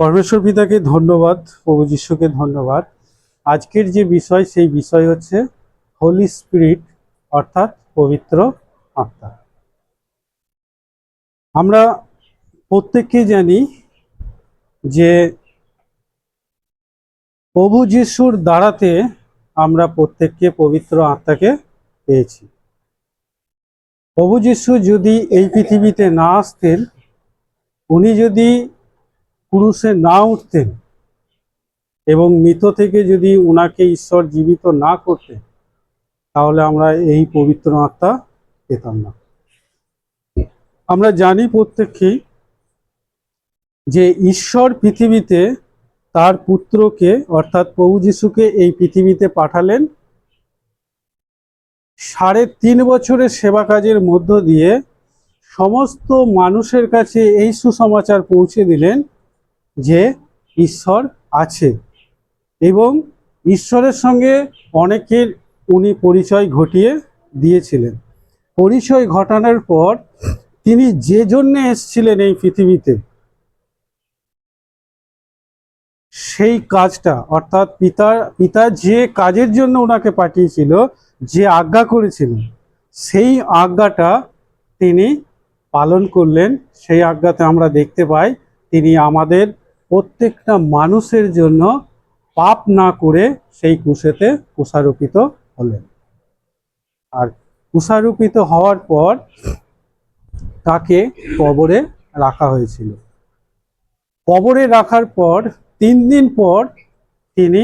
পরমেশ্বর পিতাকে ধন্যবাদ, প্রভু যিশুকে ধন্যবাদ। আজকের যে বিষয়, সেই বিষয় হচ্ছে হোলি স্পিরিট অর্থাৎ পবিত্র আত্মা। আমরা প্রত্যেককে জানি যে প্রভু যিশুর দ্বারাতে আমরা প্রত্যেককে পবিত্র আত্মাকে পেয়েছি। প্রভু যিশু যদি এই পৃথিবীতে না আসতেন, উনি যদি পুরুষে না উঠতেন এবং মৃত থেকে যদি উনাকে ঈশ্বর জীবিত না করতেন, তাহলে আমরা এই পবিত্র আত্মা পেতাম না। আমরা জানি প্রত্যেকেই যে ঈশ্বর পৃথিবীতে তার পুত্রকে, অর্থাৎ প্রভু যিশুকে এই পৃথিবীতে পাঠালেন সাড়ে তিন বছরের সেবা কাজের মধ্য দিয়ে সমস্ত মানুষের কাছে এই সুসমাচার পৌঁছে দিলেন যে ঈশ্বর আছে এবং ঈশ্বরের সঙ্গে অনেকের উনি পরিচয় ঘটিয়ে দিয়েছিলেন। পরিচয় ঘটানোর পর তিনি যে জন্যে এসছিলেন এই পৃথিবীতে, সেই কাজটা, অর্থাৎ পিতা পিতা যে কাজের জন্য ওনাকে পাঠিয়েছিল, যে আজ্ঞা করেছিলেন, সেই আজ্ঞাটা তিনি পালন করলেন। সেই আজ্ঞাতে আমরা দেখতে পাই, তিনি আমাদের প্রত্যেকটা মানুষের জন্য পাপ না করে সেই কুশেতে কুষারোপিত হলেন। আর কুষারোপিত হওয়ার পর তাকে কবরে রাখা হয়েছিল। কবরে রাখার পর, তিন দিন পর তিনি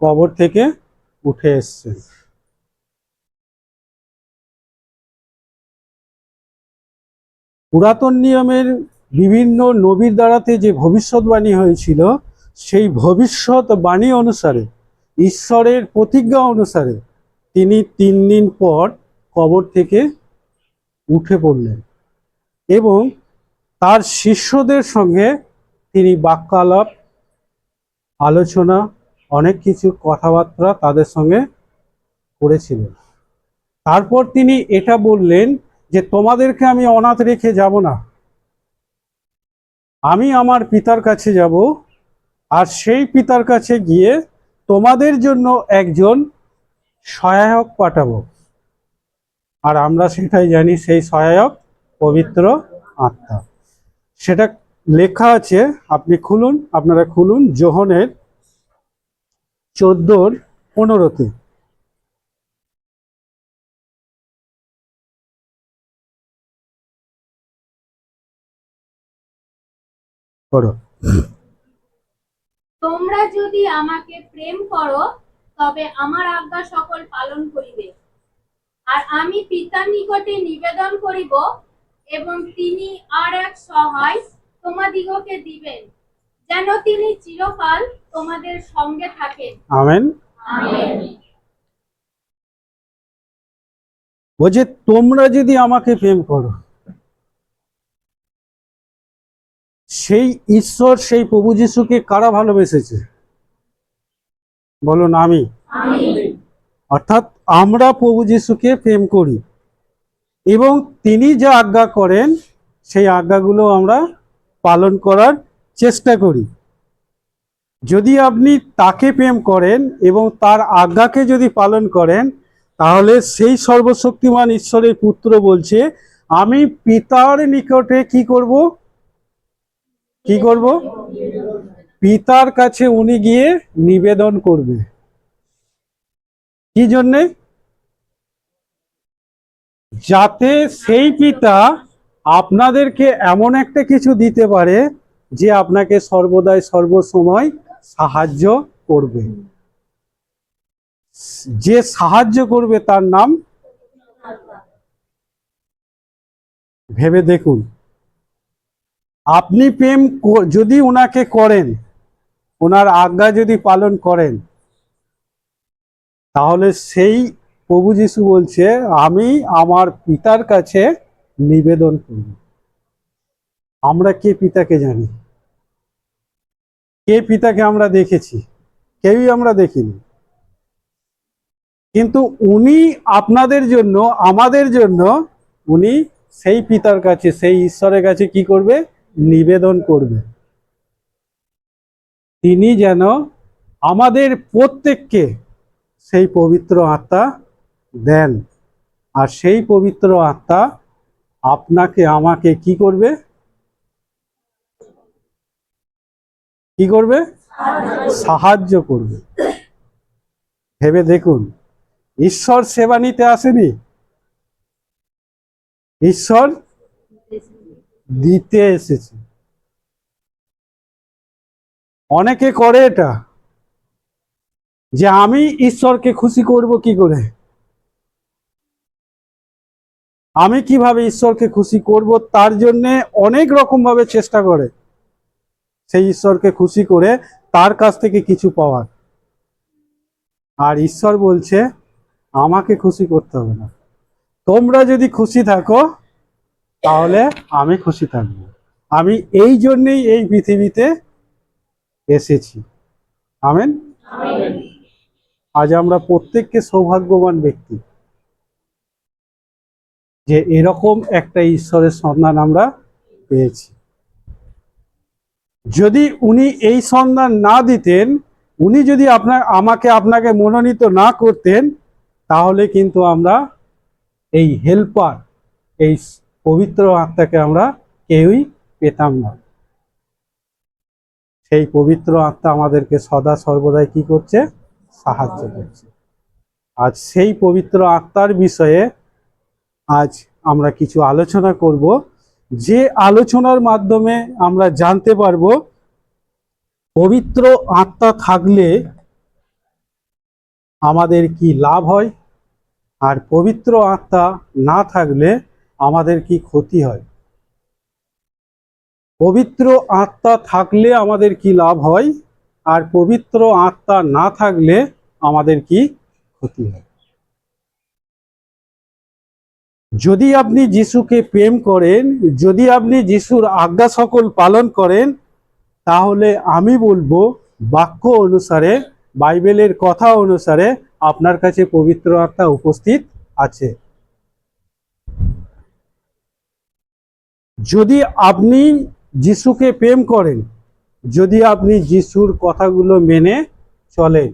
কবর থেকে উঠে এসছেন। পুরাতন নিয়মের বিভিন্ন নবীর দ্বারাতে যে ভবিষ্যৎবাণী হয়েছিল, সেই ভবিষ্যৎবাণী অনুসারে, ঈশ্বরের প্রতিজ্ঞা অনুসারে তিনি তিন দিন পর কবর থেকে উঠে পড়লেন এবং তার শিষ্যদের সঙ্গে তিনি বাক্যালাপ, আলোচনা, অনেক কিছু কথাবার্তা তাদের সঙ্গে করেছিলেন। তারপর তিনি এটা বললেন যে, তোমাদেরকে আমি অনাথ রেখে যাব না। আমি আমার পিতার কাছে যাব, আর সেই পিতার কাছে গিয়ে তোমাদের জন্য একজন সহায়ক পাঠাবো। আর আমরা সেটাই জানি, সেই সহায়ক পবিত্র আত্মা। সেটা লেখা আছে, আপনি খুলুন, আপনারা খুলুন, জোহনের চোদ্দোর পনেরোতে। তোমরা যদি আমাকে প্রেম করো তবে আমার আজ্ঞা সকল পালন করিবে। আর আমি পিতার নিকটে নিবেদন করিব এবং তিনি আর এক সহায় তোমাদিগকে দিবেন যেন তিনি চিরকাল তোমাদের সঙ্গে থাকেন। আমেন। আমেন। বলছে তোমরা যদি আমাকে প্রেম করো সেই ঈশ্বর, সেই প্রভু যিশুকে কারা ভালোবেসেছে? বলুন, আমি। অর্থাৎ আমরা প্রভু যিশুকে প্রেম করি। এবং তিনি যা আজ্ঞা করেন, সেই আজ্ঞাগুলো আমরা পালন করার চেষ্টা করি। যদি আপনি তাকে প্রেম করেন এবং তার আজ্ঞাকে যদি পালন করেন, তাহলে সেই সর্বশক্তিমান ঈশ্বরের পুত্র বলছে, আমি পিতার নিকটে কি করব? কি করব? পিতার কাছে উনি গিয়ে নিবেদন করবে। কি জন্যে? যাতে সেই পিতা আপনাদেরকে এমন একটা কিছু দিতে পারে যে আপনাকে সর্বদাই সর্বসময় সাহায্য করবে। যে সাহায্য করবে তার নাম ভেবে দেখুন। আপনি প্রেম যদি ওনাকে করেন, ওনার আজ্ঞা যদি পালন করেন, তাহলে সেই প্রভু যিশু বলছে, আমি আমার পিতার কাছে নিবেদন করব। আমরা কে পিতাকে জানি? কে পিতাকে আমরা দেখেছি? কেউই আমরা দেখিনি। কিন্তু উনি আপনাদের জন্য, আমাদের জন্য, উনি সেই পিতার কাছে, সেই ঈশ্বরের কাছে কি করবে? নিবেদন করবে। তিনি যেন আমাদের প্রত্যেককে সেই পবিত্র আত্মা দেন। আর সেই পবিত্র আত্মা আপনাকে, আমাকে কি করবে? কি করবে? সাহায্য করবে। ভেবে দেখুন, ঈশ্বর সেবা নিতে আসেনি? ঈশ্বর দিতে এসেছে। অনেকে করে এটা, যে আমি ঈশ্বরকে খুশি করব কি করে? আমি কীভাবে ঈশ্বরকে খুশি করব? তার জন্যে অনেক রকম ভাবে চেষ্টা করে। সেই ঈশ্বরকে খুশি করে তার কাছ থেকে কিছু পাওয়ার। আর ঈশ্বর বলছে, আমাকে খুশি করতে হবে না। তোমরা যদি খুশি থাকো তাহলে আমি খুশি থাকব। আমি এই জন্যেই এই পৃথিবীতে এসেছি। আমেন? আজ আমরা প্রত্যেককে সৌভাগ্যবান ব্যক্তি যে এরকম একটা ঈশ্বরের সন্ধান আমরা পেয়েছি। যদি উনি এই সন্ধান না দিতেন উনি যদি আপনার আমাকে আপনাকে মনোনীত না করতেন তাহলে কিন্তু আমরা এই হেল্পার এই পবিত্র আত্মাকে আমরা কেউই পেতাম না। সেই পবিত্র আত্মা আমাদেরকে সদা সর্বদাই কি করছে? সাহায্য করছে। আজ সেই পবিত্র আত্মার বিষয়ে আজ আমরা কিছু আলোচনা করব। যে আলোচনার মাধ্যমে আমরা জানতে পারব, পবিত্র আত্মা থাকলে আমাদের কি লাভ হয়? আর পবিত্র আত্মা না থাকলে আমাদের কি ক্ষতি হয়? পবিত্র আত্মা থাকলে আমাদের কি লাভ হয়? আর পবিত্র আত্মা না থাকলে আমাদের কি ক্ষতি হয়? যদি আপনি যিশুকে প্রেম করেন, যদি আপনি যিশুর আজ্ঞা সকল পালন করেন, তাহলে আমি বলব বাক্য অনুসারে, বাইবেলের কথা অনুসারে আপনার কাছে পবিত্র আত্মা উপস্থিত আছে। যদি আপনি যিশুকে প্রেম করেন, যদি আপনি যিশুর কথাগুলো মেনে চলেন,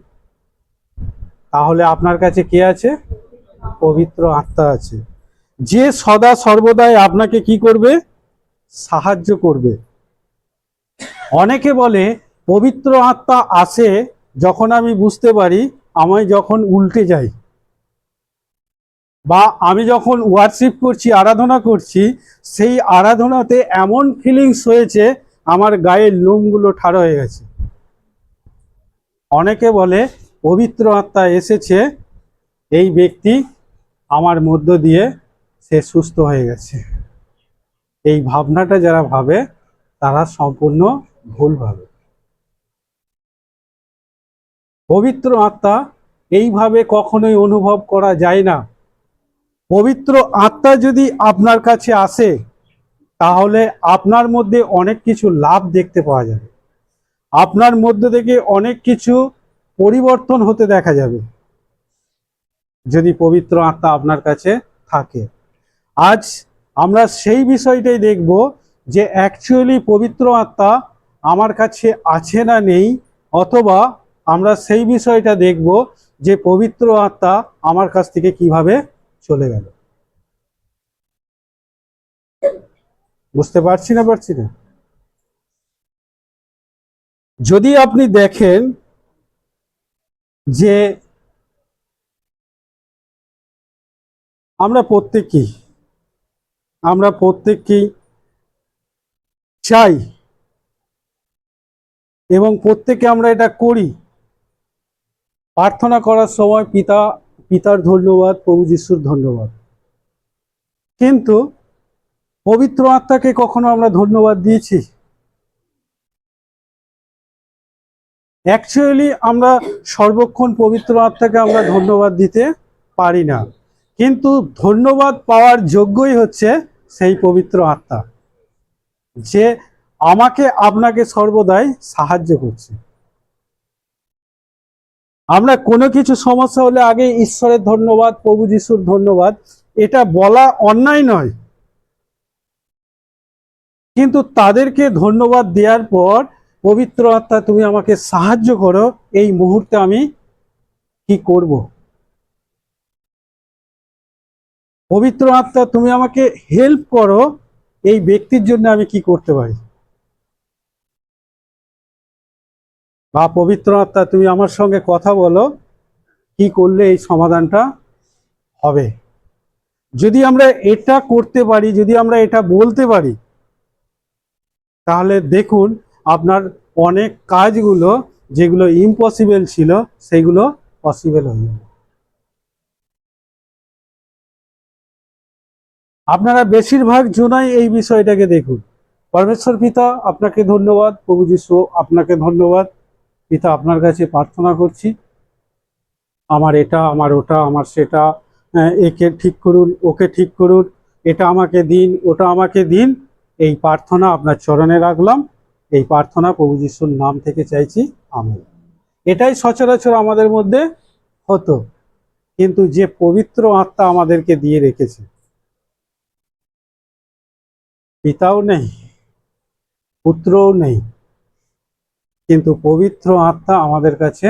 তাহলে আপনার কাছে কে আছে? পবিত্র আত্মা আছে। যে সদা সর্বদাই আপনাকে কি করবে? সাহায্য করবে। অনেকে বলে, পবিত্র আত্মা আসে যখন আমি বুঝতে পারি, আমায় যখন উল্টে যাই বা আমি যখন ওয়ার্শিপ করছি, আরাধনা করছি, সেই আরাধনাতে এমন ফিলিংস হয়েছে, আমার গায়ের লোমগুলো ঠাড় হয়ে গেছে। অনেকে বলে, পবিত্র আত্মা এসেছে, এই ব্যক্তি আমার মধ্য দিয়ে সে সুস্থ হয়ে গেছে। এই ভাবনাটা যারা ভাবে, তারা সম্পূর্ণ ভুল ভাবে। পবিত্র আত্মা এইভাবে কখনোই অনুভব করা যায় না। পবিত্র আত্মা যদি আপনার কাছে আসে, তাহলে আপনার মধ্যে অনেক কিছু লাভ দেখতে পাওয়া যাবে। আপনার মধ্যে থেকে অনেক কিছু পরিবর্তন হতে দেখা যাবে, যদি পবিত্র আত্মা আপনার কাছে থাকে। আজ আমরা সেই বিষয়টাই দেখব যে অ্যাকচুয়ালি পবিত্র আত্মা আমার কাছে আছে না নেই, অথবা আমরা সেই বিষয়টা দেখব যে পবিত্র আত্মা আমার কাছ থেকে কীভাবে চলে গেল। বুঝতে পারছি না পারছি না? যদি আপনি দেখেন যে আমরা প্রত্যেকেই আমরা প্রত্যেককেই চাই এবং প্রত্যেকে আমরা এটা করি। প্রার্থনা করার সময় পিতা পিতার ধন্যবাদ, প্রভু যিশুর ধন্যবাদ। কিন্তু পবিত্র আত্মাকে কখনো আমরা ধন্যবাদ দিয়েছি? অ্যাকচুয়ালি আমরা সর্বক্ষণ পবিত্র আত্মাকে আমরা ধন্যবাদ দিতে পারি না। কিন্তু ধন্যবাদ পাওয়ার যোগ্যই হচ্ছে সেই পবিত্র আত্মা। যে আমাকে আপনাকে সর্বদাই সাহায্য করছে। আমরা কোনো কিছু সমস্যা হলে আগে ঈশ্বরের ধন্যবাদ, প্রভু যিশুর ধন্যবাদ। এটা বলা অন্যায় নয়। কিন্তু তাদেরকে ধন্যবাদ দেওয়ার পর, পবিত্র আত্মা, তুমি আমাকে সাহায্য করো, এই মুহূর্তে আমি কি করব? পবিত্র আত্মা, তুমি আমাকে হেল্প করো, এই ব্যক্তির জন্য আমি কি করতে পারি? বা পবিত্র আত্মা, তুমি আমার সঙ্গে কথা বলো, কি করলে এই সমাধানটা হবে? যদি আমরা এটা করতে পারি, যদি আমরা এটা বলতে পারি, তাহলে দেখুন আপনার অনেক কাজগুলো, যেগুলো ইম্পসিবল ছিল, সেগুলো পসিবল হয়ে যাবে আপনারা বেশিরভাগ জনাই এই বিষয়টাকে দেখুন। পরমেশ্বর পিতা, আপনাকে ধন্যবাদ। প্রভু যিশু, আপনাকে ধন্যবাদ। পিতা আপনার কাছে প্রার্থনা করছি। আমার এটা, আমার ওটা, আমার সেটা একে ঠিক করুন, ওকে ঠিক করুন, এটা আমাকে দিন, ওটা আমাকে দিন। এই প্রার্থনা আপনার চরণে রাখলাম। এই প্রার্থনা প্রভু যিশুর নাম থেকে চাইছি আমি এটাই সচরাচর আমাদের মধ্যে হতো। কিন্তু যে পবিত্র আত্মা আমাদেরকে দিয়ে রেখেছে, পিতাও নেই, পুত্রও নেই কিন্তু পবিত্র আত্মা আমাদের কাছে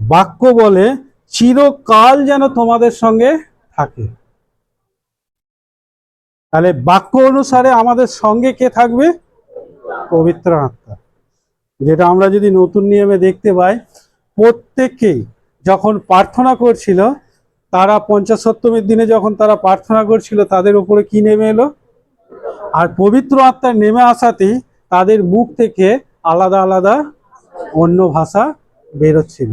বাক্য বলে, চিরকাল যেন তোমাদের সঙ্গে থাকে। তাহলে বাক্য অনুসারে আমাদের সঙ্গে কে থাকবে? পবিত্র আত্মা। যেটা আমরা যদি নতুন নিয়মে দেখতে পাই প্রত্যেককেই যখন প্রার্থনা করছিল, তারা পঞ্চাশত্তমের দিনে যখন তারা প্রার্থনা করছিল, তাদের উপরে কি নেমে এলো? আর পবিত্র আত্মা নেমে আসাতেই তাদের মুখ থেকে আলাদা আলাদা অন্য ভাষা বেরোচ্ছিল।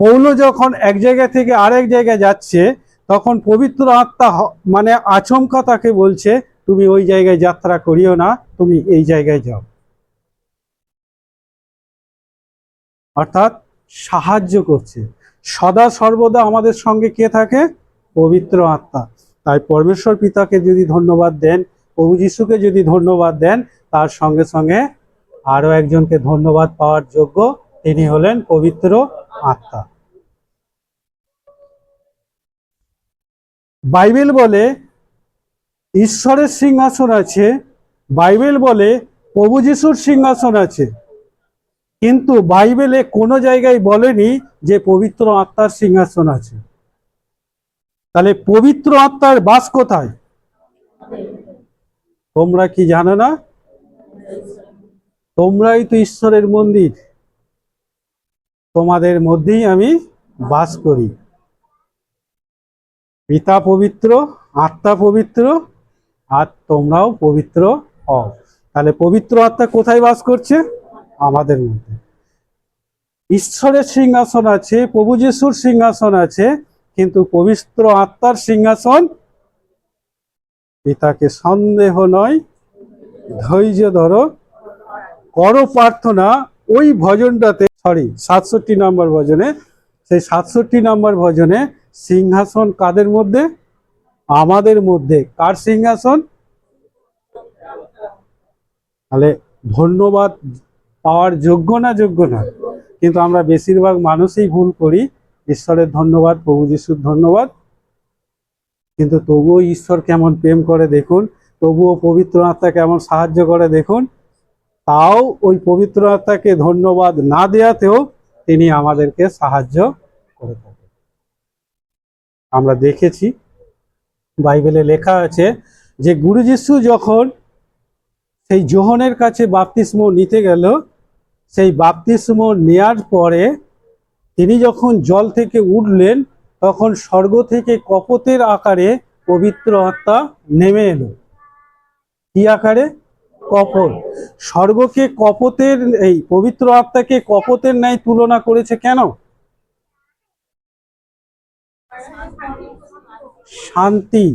পৌল যখন এক জায়গা থেকে আরেক জায়গায় যাচ্ছে, তখন পবিত্র আত্মা মানে আচমকা তাকে বলছে, তুমি ওই জায়গায় যাত্রা করিও না, তুমি এই জায়গায় যাও। অর্থাৎ সাহায্য করছে। সদা সর্বদা আমাদের সঙ্গে কে থাকে? পবিত্র আত্মা। তাই পরমেশ্বর পিতাকে যদি ধন্যবাদ দেন, প্রভু যিশুকে যদি ধন্যবাদ দেন, তার সঙ্গে সঙ্গে আরও একজনকে ধন্যবাদ পাওয়ার যোগ্য তিনি হলেন পবিত্র আত্মা। বাইবেল বলে, ঈশ্বরের সিংহাসন আছে। বাইবেল বলে, প্রভু যিশুর সিংহাসন আছে। কিন্তু বাইবেলে কোনো জায়গায় বলেনি যে পবিত্র আত্মার সিংহাসন আছে। তাহলে পবিত্র আত্মার বাস কোথায়? তোমরা কি জানো না? তোমরাই তো ঈশ্বরের মন্দির। তোমাদের মধ্যেই আমি বাস করি। পিতা পবিত্র, আত্মা পবিত্র, আর তোমরাও পবিত্র হও। তাহলে পবিত্র আত্মা কোথায় বাস করছে? আমাদের মধ্যে। ঈশ্বরের সিংহাসন আছে, প্রভু যিশুর সিংহাসন আছে, কিন্তু পবিত্র আত্মার সিংহাসন পিতাকে সন্দেহ নয়, ধৈর্য ধরো করো প্রার্থনা ওই ভজনটাতে সরি সাতষট্টি নম্বর ভজনে, সেই সাতষট্টি নম্বর ভজনে সিংহাসন কাদের মধ্যে? আমাদের মধ্যে। কার সিংহাসন? তাহলে ধন্যবাদ পাওয়ার যোগ্য না যোগ্য না? কিন্তু আমরা বেশিরভাগ মানুষই ভুল করি। ঈশ্বরের ধন্যবাদ, প্রভু যিশুর ধন্যবাদ। কিন্তু তবুও ঈশ্বর কেমন প্রেম করে দেখুন, তবুও পবিত্র আত্মা কেমন সাহায্য করে দেখুন। তাও ওই পবিত্র আত্মাকে ধন্যবাদ না দেওয়াতেও তিনি আমাদেরকে সাহায্য করে থাকেন। আমরা দেখেছি, বাইবেলে লেখা আছে যে গুরু যিশু যখন সেই জোহনের কাছে বাপতিস্ম নিতে গেল, সেই বাপতিস্ম নেয়ার পরে তিনি যখন জল থেকে উঠলেন, তখন স্বর্গ থেকে কপতের আকারে পবিত্র আত্মা নেমে এলো। কি আকারে? কপট স্বর্গকে কপতের, এই পবিত্র আত্মাকে কপতের ন্যায় তুলনা করেছে কেন? শান্তি।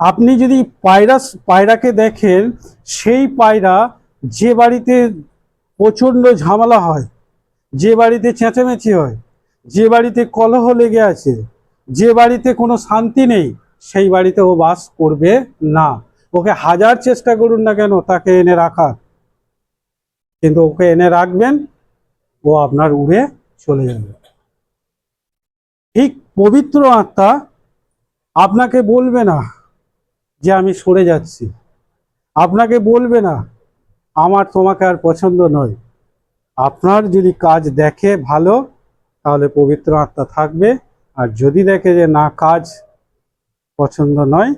আপনি যদি পায়রা পায়রাকে দেখেন, সেই পায়রা যে বাড়িতে প্রচণ্ড ঝামেলা হয়, যে বাড়িতে চেঁচামেচি হয়, যে বাড়িতে কলহ লেগে আছে, যে বাড়িতে কোনো শান্তি নেই, সেই বাড়িতে ও বাস করবে না। ওকে হাজার চেষ্টা করুন না কেন, তাকে এনে রাখার কিন্তু ওকে এনে রাখবেন, ও আপনার উড়ে চলে যাবে। ঠিক পবিত্র আত্মা আপনাকে বলবে না যে আমি সরে যাচ্ছি। আপনাকে বলবে না, আমার তোমাকে আর পছন্দ নয়। আপনার যদি কাজ দেখে ভালো, তাহলে পবিত্র আত্মা থাকবে। আর যদি দেখে যে না, কাজ পছন্দ নয়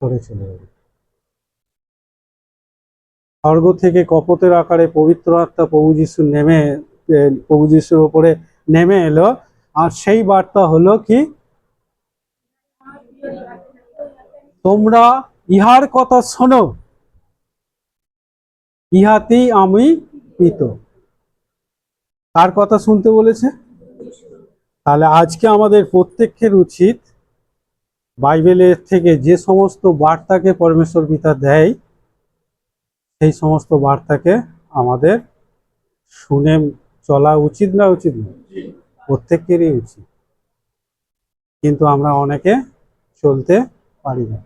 যাবে স্বর্গ থেকে কপতের আকারে পবিত্র আত্মা প্রভু যিশু নেমে প্রভু যিশুর ওপরে নেমে এলো। আর সেই বার্তা হলো কি? তোমরা ইহার কথা শোনো। ইহাতেই আমি পিত কার কথা শুনতে বলেছে? তাহলে আজকে আমাদের প্রত্যেকের উচিত বাইবেলের থেকে যে সমস্ত বার্তাকে পরমেশ্বর পিতা দেয়, সেই সমস্ত বার্তাকে আমাদের শুনে চলা উচিত না উচিত না প্রত্যেকেরই উচিত। কিন্তু আমরা অনেকে চলতে পারি না।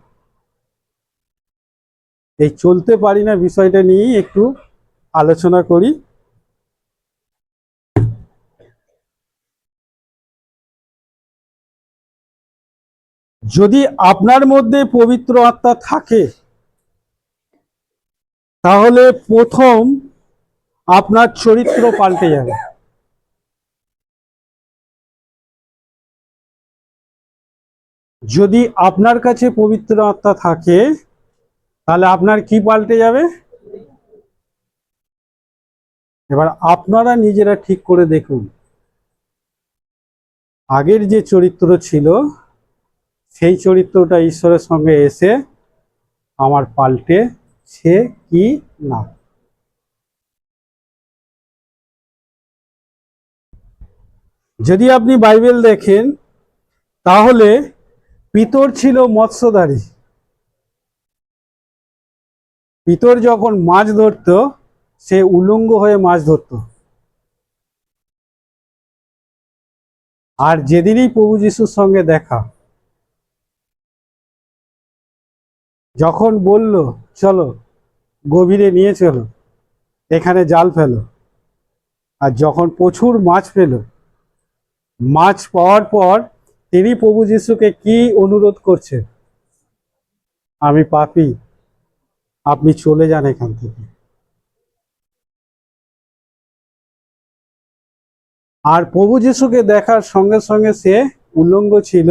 এই চলতে পারি না বিষয়টা নিয়েই একটু আলোচনা করি। যদি আপনার মধ্যে পবিত্র আত্মা থাকে, তাহলে প্রথম আপনার চরিত্র পাল্টে যাবে। যদি আপনার কাছে পবিত্র আত্মা থাকে, তাহলে আপনার কি পাল্টে যাবে? এবার আপনারা নিজেরা ঠিক করে দেখুন। আগের যে চরিত্র ছিল সেই চরিত্রটা ঈশ্বরের সঙ্গে এসে আমার পাল্টে সে কি না? যদি আপনি বাইবেল দেখেন, তাহলে পিতর ছিল মৎস্যধারী। পিতর যখন মাছ ধরতো, সে উলঙ্গ হয়ে মাছ ধরতো। আর যেদিনই প্রভু যিশুর সঙ্গে দেখা যখন বলল, চলো, গভীরে নিয়ে চলো, এখানে জাল ফেলো। আর যখন প্রচুর মাছ পেল, মাছ পাওয়ার পর তিনি প্রভু যিশুকে কি অনুরোধ করছেন? আমি পাপি, আপনি চলে যান এখান থেকে। আর প্রভু যিশুকে দেখার সঙ্গে সঙ্গে সে উল্লঙ্গ ছিল,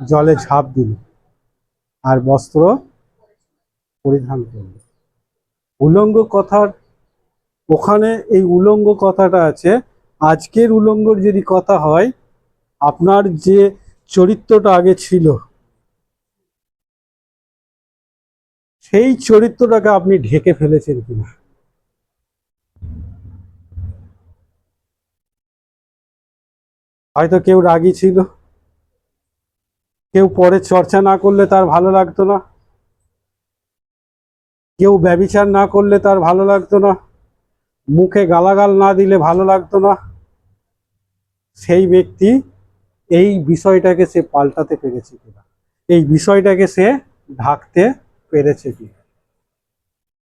জলে ঝাঁপ দিল। আর বস্ত্র পরিধান করবে। উলঙ্গ কথার, ওখানে এই উলঙ্গ কথাটা আছে, আজকের উলঙ্গর যদি কথা হয়, আপনার যে চরিত্রটা আগে ছিল, সেই চরিত্রটাকে আপনি ঢেকে ফেলেছেন কিনা? হয়তো কেউ রাগী ছিল। কেউ পরে চর্চা না করলে তার ভালো লাগতো না। কেউ ব্যবিচার না করলে তার ভালো লাগতো না। মুখে গালাগাল না দিলে ভালো লাগতো না। সেই ব্যক্তি এই বিষয়টাকে সে পাল্টাতে পেরেছে কিনা? এই বিষয়টাকে সে ঢাকতে পেরেছে কিনা?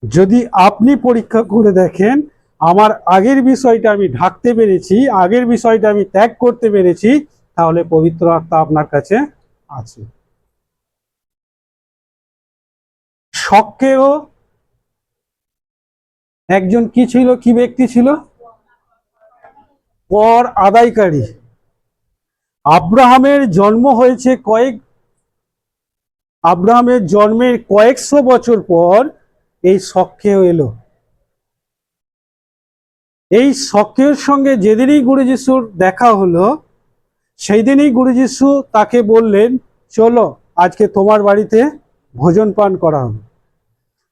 যদি আপনি পরীক্ষা করে দেখেন, আমার আগের বিষয়টা আমি ঢাকতে পেরেছি, আগের বিষয়টা আমি ত্যাগ করতে পেরেছি, তাহলে পবিত্র আত্মা আপনার কাছে আছে। একজন কি ছিল, কি ব্যক্তি ছিল? কর আদায়কারী। আব্রাহামের জন্ম হয়েছে কয়েক, আব্রাহামের জন্মের কয়েকশো বছর পর এই শখেও এলো। এই শখের সঙ্গে যেদিনই গুরু যিশুর দেখা হলো সেই দিনই গুরু তাকে বললেন, চলো, আজকে তোমার বাড়িতে ভোজন পান করা হবে।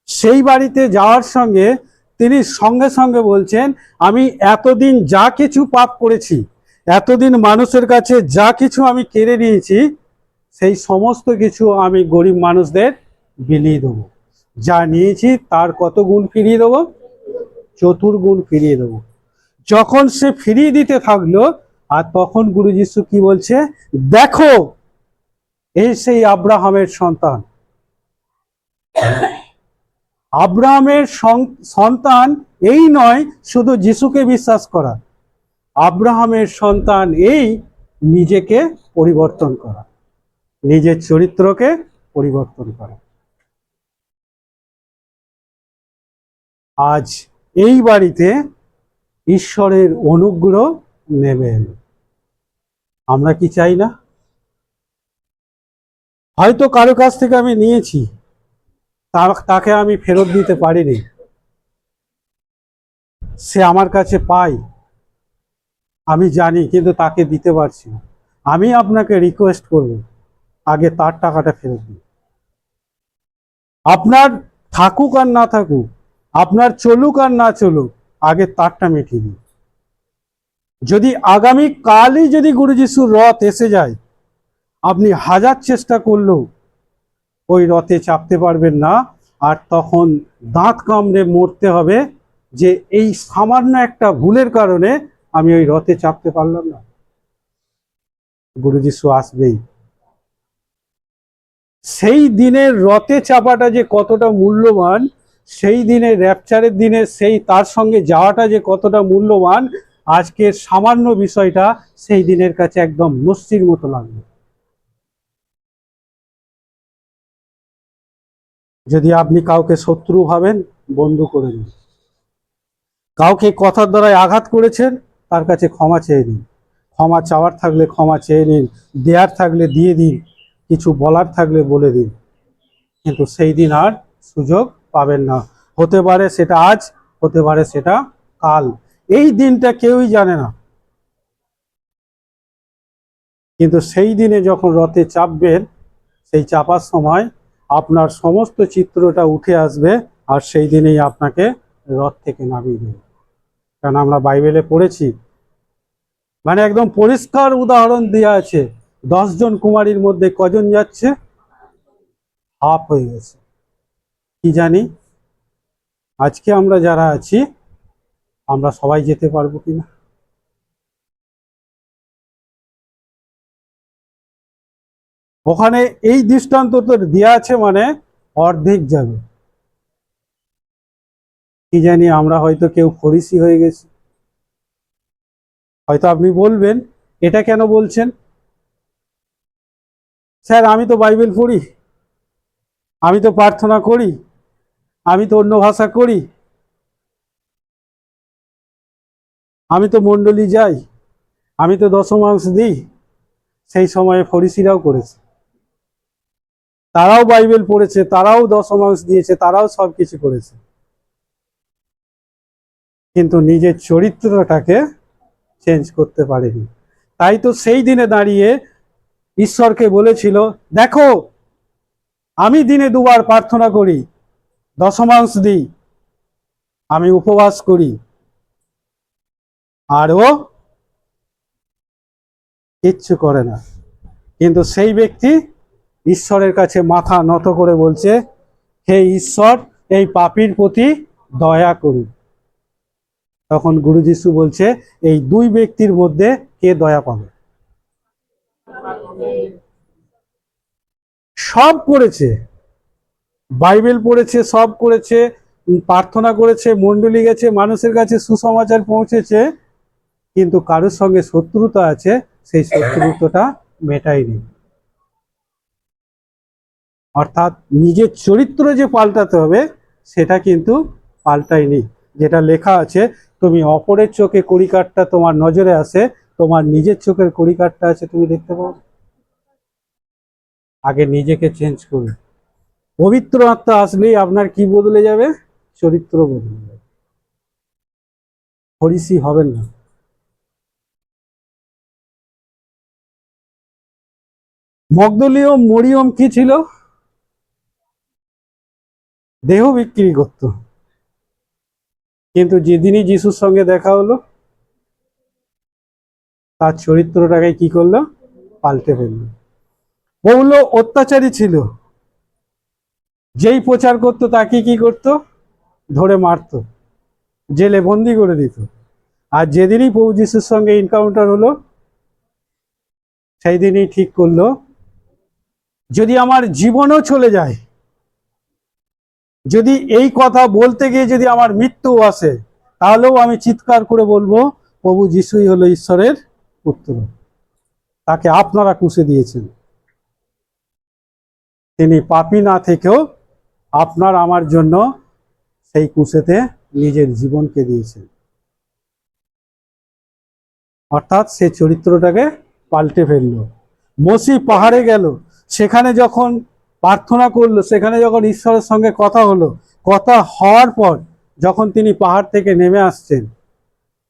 সেই বাড়িতে যাওয়ার সঙ্গে তিনি সঙ্গে সঙ্গে বলছেন, আমি এতদিন যা কিছু পাপ করেছি, এতদিন মানুষের কাছে যা কিছু আমি কেড়ে নিয়েছি, সেই সমস্ত কিছু আমি গরিব মানুষদের বিলিয়ে দেবো। যা নিয়েছি তার কত গুণ ফিরিয়ে দেবো? চতুর্গুণ ফিরিয়ে দেবো। যখন সে ফিরিয়ে দিতে থাকল আর তখন গুরু যিশু কি বলছে? দেখো এই সেই আব্রাহামের সন্তান। আব্রাহামের সন্তান এই নয়, শুধু যিশুকে বিশ্বাস করা। আব্রাহামের সন্তান এই নিজেকে পরিবর্তন করা। নিজের চরিত্রকে পরিবর্তন করা। আজ এই বাড়িতে ঈশ্বরের অনুগ্রহ নেবেন। আমরা কি চাই না? হয়তো কারও কাছ থেকে আমি নিয়েছি তাকে আমি ফেরত দিতে পারিনি। সে আমার কাছে পাই, আমি জানি, কিন্তু তাকে দিতে পারছি না। আমি আপনাকে রিকোয়েস্ট করব, আগে তার টাকাটা ফেরত দিন। আপনার থাকুক আর না থাকুক, আপনার চলুক আর না চলুক, আগে তারটা মিটিয়ে দিন। যদি আগামী কালই যদি গুরু যিশুর রথ এসে যায়, আপনি হাজার চেষ্টা করলেও ওই রথে চাপতে পারবেন না। আর তখন দাঁত কামড়ে মরতে হবে যে এই সামান্য একটা ভুলের কারণে আমি ওই রথে চাপতে পারলাম না। গুরু যিশু আসবেই। সেই দিনের রথে চাপাটা যে কতটা মূল্যবান, সেই দিনের র্যাপচারের দিনে সেই তার সঙ্গে যাওয়াটা যে কতটা মূল্যবান আজকের সামান্য বিষয়টা সেই দিনের কাছে একদম নস্যির মতো লাগবে যদি আপনি কাউকে শত্রু ভাবেন, বন্ধু করে দিন। কাউকে কথার দ্বারাই আঘাত করেছেন, তার কাছে ক্ষমা চেয়ে নিন। ক্ষমা চাওয়ার থাকলে ক্ষমা চেয়ে নিন, দেয়ার থাকলে দিয়ে দিন, কিছু বলার থাকলে বলে দিন। কিন্তু সেই দিন আর সুযোগ পাবেন না। হতে পারে সেটা আজ, হতে পারে সেটা কাল। এই দিনটা কেউই জানে না। কিন্তু সেই দিনে যখন রথে চাপবেন, সেই চাপার সময় আপনার সমস্ত চিত্রটা উঠে আসবে আর সেই দিনেই আপনাকে রথ থেকে নামিয়ে দেবে। কারণ আমরা বাইবেলে পড়েছি মানে একদম পরিষ্কার উদাহরণ দেওয়া আছে দশজন কুমারীর মধ্যে কজন যাচ্ছে? হাফ হয়ে গেছে। কি জানি? আজকে আমরা যারা আছি আমরা সবাই যেতে পারব কিনা ওখানে এই দৃষ্টান্ত তো দেওয়া আছে মানে অর্ধেক যাবে। কি জানি আমরা হয়তো কেউ ফরিসি হয়ে গেছি। হয়তো আপনি বলবেন, এটা কেন বলছেন? স্যার, আমি তো বাইবেল পড়ি, আমি তো প্রার্থনা করি, আমি তো অন্য ভাষা করি। আমি তো মণ্ডলী যাই, আমি তো দশমাংশ দিই, সেই সময়ে ফরিসিরাও করেছে। তারাও বাইবেল পড়েছে, তারাও দশমাংশ দিয়েছে, তারাও সব কিছু করেছে। কিন্তু নিজের চরিত্রটাকে চেঞ্জ করতে পারেনি। তাই তো সেই দিনে দাঁড়িয়ে ঈশ্বরকে বলেছিল, দেখো, আমি দিনে দুবার প্রার্থনা করি দশমাংশ দিই, আমি উপবাস করি আর ও কিচ্ছু করে না। কিন্তু সেই ব্যক্তি ঈশ্বরের কাছে মাথা নত করে বলছে, হে ঈশ্বর, এই পাপীর প্রতি দয়া করুন। তখন গুরু যিশু বলছে, এই দুই ব্যক্তির মধ্যে কে দয়া পাবে? সব করেছে। বাইবেল পড়েছে, সব করেছে, প্রার্থনা করেছে, মণ্ডলী গেছে, মানুষের কাছে সুসমাচার পৌঁছেছে। কিন্তু কারোর সঙ্গে শত্রুতা আছে, সেই শত্রুতাটা মেটায়নি। অর্থাৎ নিজের চরিত্র যে পাল্টাতে হবে, সেটা কিন্তু পাল্টায়নি। যেটা লেখা আছে, তুমি অপরের চোখে কড়িকাঠটা তোমার নজরে আসে, তোমার নিজের চোখের কড়িকাঠটা আছে, তুমি দেখতে পাও। আগে নিজেকে চেঞ্জ করুন। পবিত্র আত্মা আসলেই আপনার কি বদলে যাবে? চরিত্র বদলে যাবে। ফরিসি হবেন না। মগদলীয় মরিয়ম কি ছিল? দেহ বিক্রি করত। কিন্তু যেদিনই যিশুর সঙ্গে দেখা হলো, তার চরিত্রটাকে কি করল? পাল্টে ফেলল। ওগুলো অত্যাচারী ছিল। যেই প্রচার করতো, তাকে কি করত? ধরে মারতো। জেলে বন্দি করে দিত। আর যেদিনই প্রভু যিশুর সঙ্গে এনকাউন্টার হলো সেই দিনই ঠিক করল যদি আমার জীবনও চলে যায়, যদি এই কথা বলতে গিয়ে যদি আমার মৃত্যু আসে, তাহলেও আমি চিৎকার করে বলব, প্রভু যিশুই হলো ঈশ্বরের পুত্র। তাকে আপনারা কুষে দিয়েছেন। তিনি পাপি না থেকেও আপনার আমার জন্য সেই কুশেতে নিজের জীবনকে দিয়েছেন। অর্থাৎ সে চরিত্রটাকে পাল্টে ফেলল। মসি পাহাড়ে গেল। সেখানে যখন প্রার্থনা করল, সেখানে যখন ঈশ্বরের সঙ্গে কথা হলো, কথা হওয়ার পর যখন তিনি পাহাড় থেকে নেমে আসছেন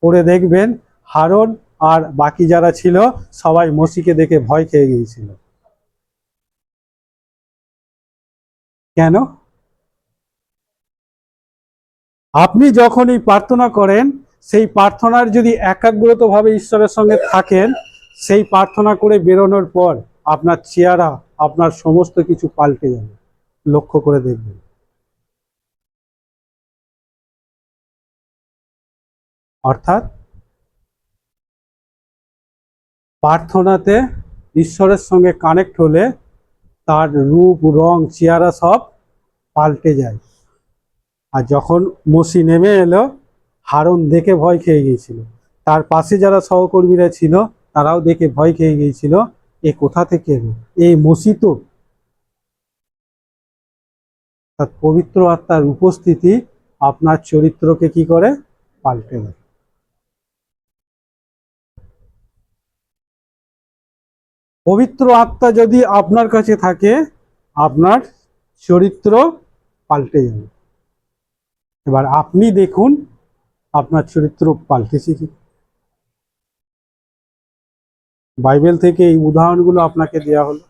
পরে দেখবেন হারন আর বাকি যারা ছিল সবাই মসিকে দেখে ভয় খেয়ে গিয়েছিল। কেন? আপনি যখন যখনই প্রার্থনা করেন, সেই প্রার্থনার যদি একাগ্রতভাবে ঈশ্বরের সঙ্গে থাকেন, সেই প্রার্থনা করে বেরোনোর পর আপনার চেহারা আপনার সমস্ত কিছু পাল্টে যাবে। লক্ষ্য করে দেখবেন। অর্থাৎ প্রার্থনাতে ঈশ্বরের সঙ্গে কানেক্ট হলে তার রূপ, রং, চেহারা সব পাল্টে যায়। আর যখন মসি নেমে এলো, হারন দেখে ভয় খেয়ে গিয়েছিল। তার পাশে যারা সহকর্মীরা ছিল, তারাও দেখে ভয় খেয়ে গিয়েছিল। এ কোথা থেকে এই মসিত তার পবিত্র আত্মার উপস্থিতি আপনার চরিত্রকে কি করে? পাল্টে দেয়। পবিত্র আত্মা যদি আপনার কাছে থাকে, আপনার চরিত্র পাল্টে যাবে। এবার আপনি দেখুন, আপনার চরিত্র পাল্টেছে কি? বাইবেল থেকে এই উদাহরণগুলো আপনাকে দেওয়া হলো।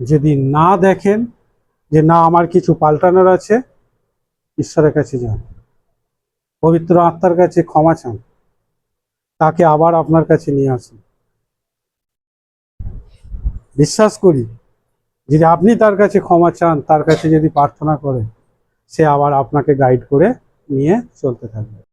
যদি না দেখেন যে না, আমার কিছু পাল্টানোর আছে, ঈশ্বরের কাছে যান। পবিত্র আত্মার কাছে ক্ষমা চান। তাকে আবার আপনার কাছে নিয়ে আসুন। বিশ্বাস করি, যদি আপনি তার কাছে ক্ষমা চান, তার কাছে যদি প্রার্থনা করেন, সে আবার আপনাকে গাইড করে নিয়ে চলতে থাকবে।